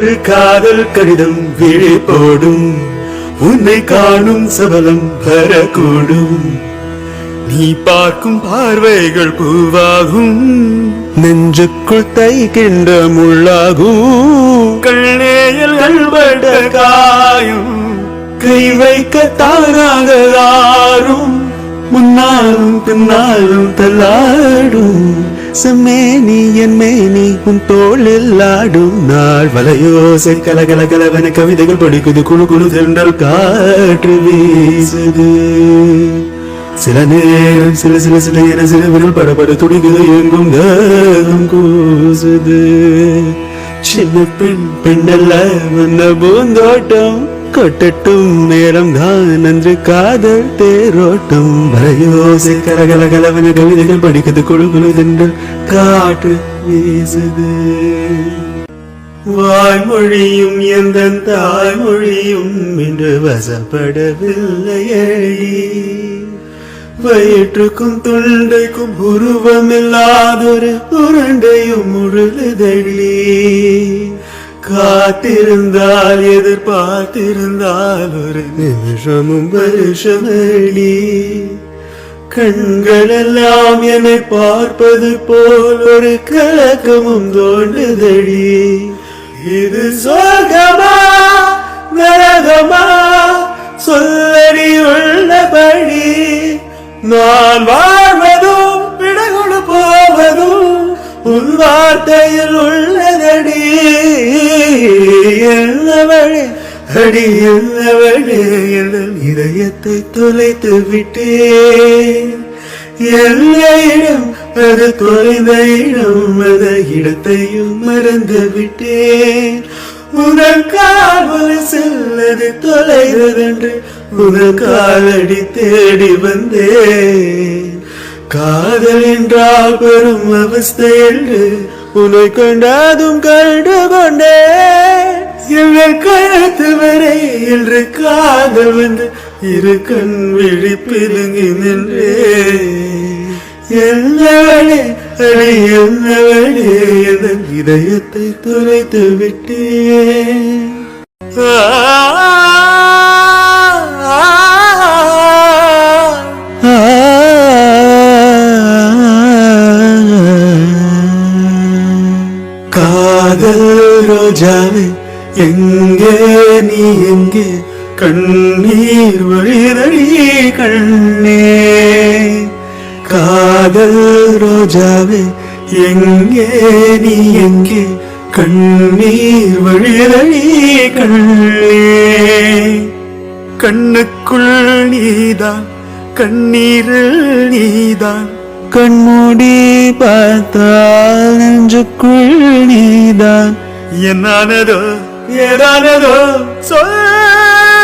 ஒரு காதல் கடிதம் விழி போடும். உன்னை காணும் சபலம் வரக்கூடும். நீ பார்க்கும் பார்வைகள் பூவாகும். நெஞ்சுக்குள் தைக்கின்ற முள்ளாகும். கண்ணேயல்கள் பட காயும் கை வைக்க தானாக ஆறும். முன்னாலும் பின்னாலும் தள்ளாடும். செம்மேனி என் மேனி உன் தோளில் ஆடும் நாள். வலையோசை கலகல கலவன கவிதைகள் படிக்குது குழு குழு தென்றல் காற்று வீசுது. சில நேரம் சில சில சில என சில விரல் படபட துடிக்குது எங்கும் தாகம் கூசுது. சின்ன பெண் பெண்ணல்ல வந்த பூந்தோட்டம் கொட்டட்டும் நேரம் தான் அன்று காதல் தேரோட்டம். வரையோசை கலகலகலவன கவிதைகள் படிக்கிறது குழு காற்று வீசுது. வாய்மொழியும் எந்த தாய்மொழியும் இன்று வசப்படவில்லையே. வயிற்றுக்கும் துண்டைக்கும் உருவமில்லாதொரு உருண்டையும் முழுதழி காத்திருந்தால் எதிர்பார்த்திருந்தால் ஒரு நிமிஷமும் வருஷமடி. கண்களெல்லாம் என்னை பார்ப்பது போல் ஒரு கலக்கமும் தோன்றுதடி. இது சொர்க்கமா நரகமா? சொல்லடி உள்ளபடி. நான் வாழ்வதும் விடகுடு போவதும் உன் வார்த்தையில் உள்ள அடி என்னவழி என் இதயத்தை தொலைத்து விட்டேன். எல்ல இடம் அது தொலைந்த இடம் அந்த இடத்தையும் மறந்து விட்டேன். உனல் காவல் செல்லது தொலைவதென்று உனல் காலடி தேடி வந்தேன். காதல் என்றால் பெரும் அவஸ்தை என்று உன்னை கண்டாதும் கண்டு கொண்டே எங்கள் கழுத்து வரை என்று காதல் வந்து இரு கண் விழி பிதுங்கி நின்றே என்னவளே அடி என்னவளே என் இதயத்தை துளைத்து விட்டேன் காதல் ரோஜாவே எங்கே நீ எங்கே கண்ணீர் வழிதடி கண்ணே? காதல் ரோஜாவே எங்கே நீ எங்கே கண்ணீர் வழிதடி கண்ணே? கண்ணுக்குள் நீதான் கண்ணீரில் நீதான். கண்மூடி பார்த்தால் நெஞ்சுக்குள் நீதான். என்னானதோ ஏதானதோ சொல்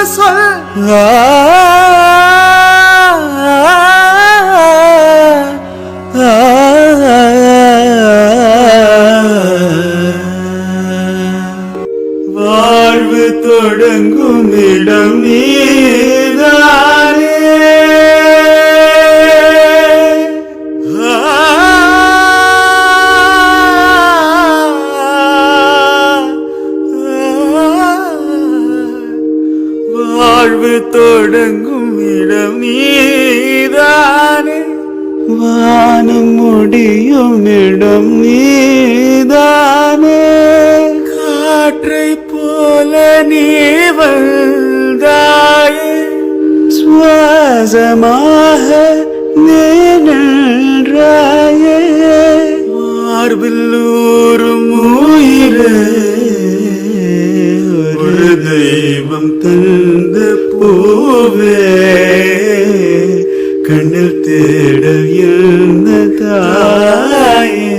சொல். வாழ்வு தொடங்கும் இடம் நீ. வாழ்வு தொடங்கும் இடம் நீதானே வானம் முடியும் இடம் நீதானே காற்றை போல நீ வந்தாயே. சுவாசமாக நீ நின்றாயே. மார்பில் ஊறும் உயிரே. ஒரு தெய்வம் தன் കണ്ണിൽ തേടവിൽ തായേ